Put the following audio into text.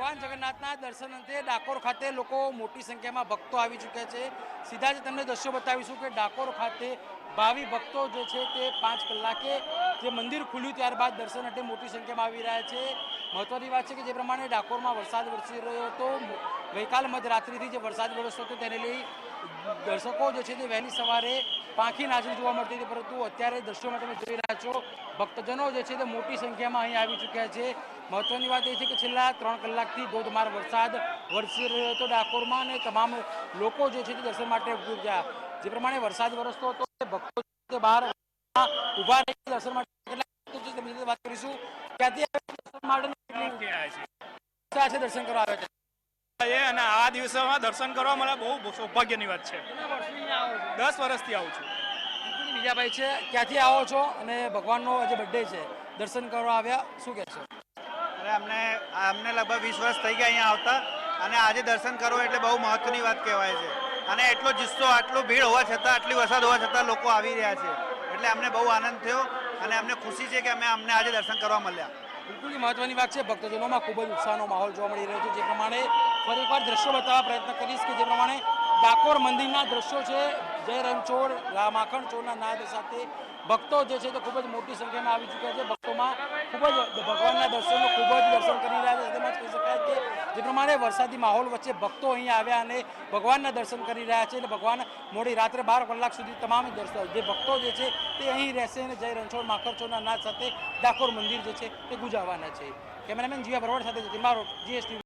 ભગવાન જગન્નાથના દર્શન અંતે ડાકોર ખાતે લોકો મોટી સંખ્યામાં ભક્તો આવી ચૂક્યા છે. સીધા જ તમને દ્રશ્યો બતાવીશું કે ડાકોર ખાતે ભાવિ ભક્તો જે છે તે પાંચ કલાકે જે મંદિર ખુલ્યું ત્યારબાદ દર્શન માટે મોટી સંખ્યામાં આવી રહ્યા છે. મહત્વની વાત છે કે જે પ્રમાણે ડાકોરમાં વરસાદ વરસી રહ્યો હતો ગઈકાલ મધરાત્રિથી જે વરસાદ વરસતો હતો તેને લઈ દર્શકો જે છે તે વહેલી સવારે પાંખી નાચી જોવા મળતી હતી, પરંતુ અત્યારે દ્રશ્યોમાં તમે જોઈ રહ્યા છો, ભક્તજનો જે છે તે મોટી સંખ્યામાં અહીં આવી ચૂક્યા છે. મહત્વની વાત એ છે કે છેલ્લા ત્રણ કલાકથી ધોધમાર વરસાદ વરસી રહ્યો હતો ડાકોરમાં અને તમામ લોકો જે છે તે દર્શન માટે ગયા જે પ્રમાણે વરસાદ વરસતો હતો, તે ભક્તો બહાર ઊભા રહી દર્શન માટે વાત કરીશું. છે. દર્શન કરવા આવે છે. છે અને આ દિવસોમાં દર્શન કરવા મને બહુ સૌભાગ્યની વાત છે. કેટલા વર્ષથી અહીંયા આવો છો? દસ વર્ષથી આવું છું. બીજા બીજાભાઈ છે ક્યાંથી આવો છો અને ભગવાનનો આજે બર્થડે છે? દર્શન કરવા આવ્યા શું કહેશો અરે અમને અમને લગભગ વીસ વર્ષ થઈ ગયા અહીંયા આવતા અને આજે દર્શન કરવો એટલે બહુ મહત્વની વાત કહેવાય છે. અને એટલો જુસ્સો આટલું ભીડ હોવા છતાં આટલી વરસાદ હોવા છતાં લોકો આવી રહ્યા છે. એટલે અમને બહુ આનંદ થયો અને અમને ખુશી છે કે અમે અમને આજે દર્શન કરવા મળ્યા. બિલકુલ મહત્વની વાત છે. ભક્તજનોમાં ખૂબ જ ઉત્સાહનો માહોલ જોવા મળી રહ્યો છે. જે પ્રમાણે ફરી એકવાર દ્રશ્યો બતાવવા પ્રયત્ન કરીશ કે જે પ્રમાણે ડાકોર મંદિરના દ્રશ્યો છે. જય રણછોડ, રામાખણ ચોરના નાદ સાથે ભક્તો જે છે તે ખૂબ જ મોટી સંખ્યામાં આવી ચૂક્યા છે. ભક્તોમાં ખૂબ જ ભગવાનના દર્શનો ખૂબ જ દર્શન કરી રહ્યા છે. તેમજ કહી શકાય જે પ્રમાણે વરસાદી માહોલ વચ્ચે ભક્તો અહીંયા આવ્યા અને ભગવાનના દર્શન કરી રહ્યા છે અને ભગવાન મોડી રાત્રે બાર કલાક સુધી તમામ દર્શન જે ભક્તો જે છે તે અહીં રહેશે અને જય રણછોડ માખરછોડના નાદ સાથે ડાકોર મંદિર જે છે તે ગુજાવાના છે. કેમેરામેન જીવા ભરવાડ સાથે જતીન બારોટ જીએસટી